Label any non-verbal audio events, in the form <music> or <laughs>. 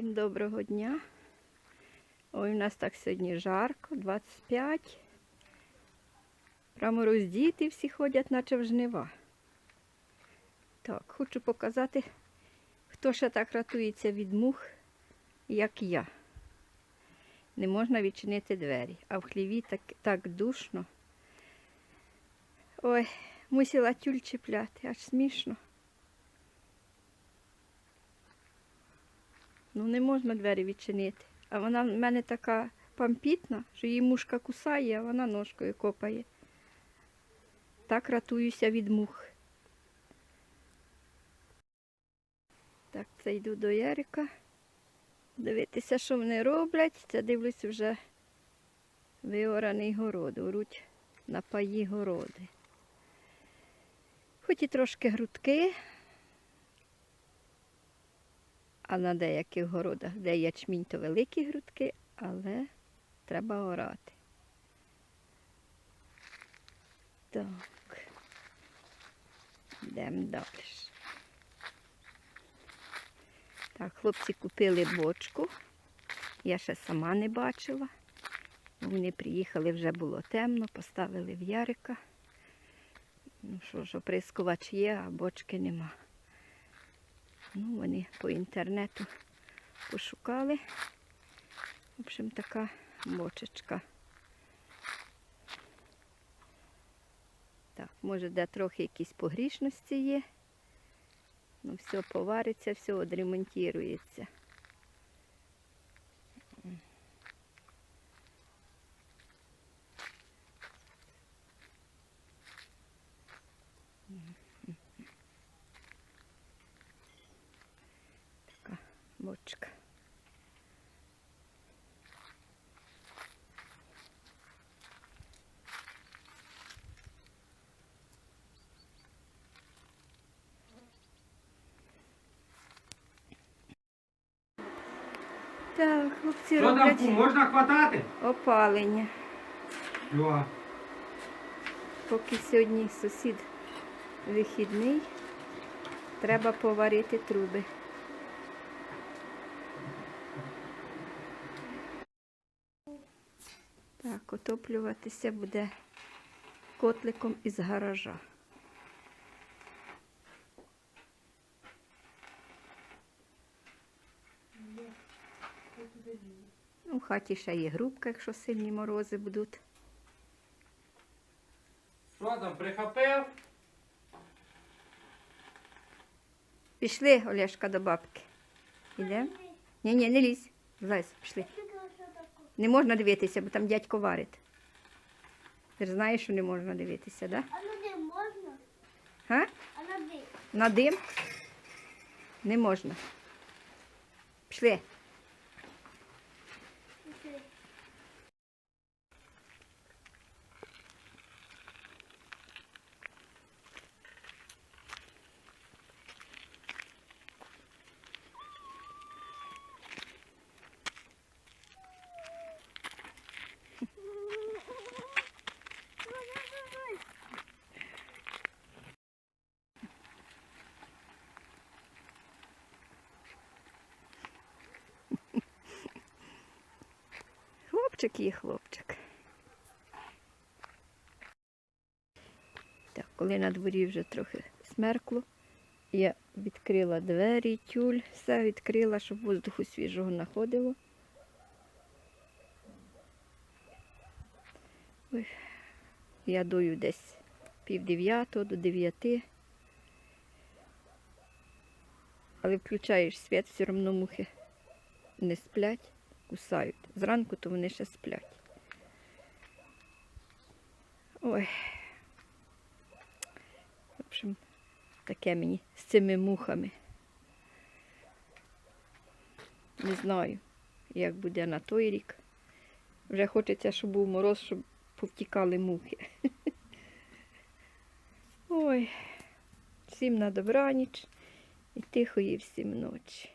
Всім доброго дня. Ой, у нас так сьогодні жарко, 25. Прямо роздіти всі ходять, наче в жнива. Так, хочу показати, хто ще так рятується від мух, як я. Не можна відчинити двері, а в хліві так, так душно. Ой, мусила тюль чіпляти, аж смішно. Ну не можна двері відчинити. А вона в мене така пампітна, що її мушка кусає, а вона ножкою копає. Так ратуюся від мух. Так, це йду до Ярика. Дивитися, що вони роблять. Це дивлюсь вже виораний город. Оруть на паї городи. Хоч і трошки грудки, а на деяких городах, де ячмінь, то великі грудки, але треба орати. Так. Йдемо далі. Так, хлопці купили бочку. Я ще сама не бачила. Вони приїхали, вже було темно, поставили в ярика. Ну що ж, оприскувач є, а бочки нема. Ну, вони по інтернету пошукали. В общем, така мочечка. Так, може, де трохи якісь погрішності є. Ну, все повариться, все відремонтується. Бочка. Так, хлопці Що там роблять можна хватати? опалення. Йо. Поки сьогодні сусід вихідний, треба поварити труби. Так, отоплюватися буде котликом із гаража. У хаті ще є грубка, якщо сильні морози будуть. Що там, прихопив? Пішли, Олешка, до бабки. Ідемо? Ні, ні, не лізь. Злазь, пішли. Не можна дивитися, бо там дядько варить. Ти ж знаєш, що не можна дивитися, так? Да? А на дим можна? Га? А на дим? На дим? Не можна. Пішли. Хлопчик є хлопчик. Так, коли на дворі вже трохи смеркло, я відкрила двері, тюль, все відкрила, щоб воздуху свіжого находило. Ой, я дую десь пів дев'ятого до дев'яти. Але включаєш світ, все одно мухи не сплять, кусають. Зранку то вони ще сплять. Ой. В общем, таке мені з цими мухами. Не знаю, як буде на той рік. Вже хочеться, щоб був мороз, щоб повтікали мухи. <laughs> Ой, всім на добраніч і тихої всім ночі.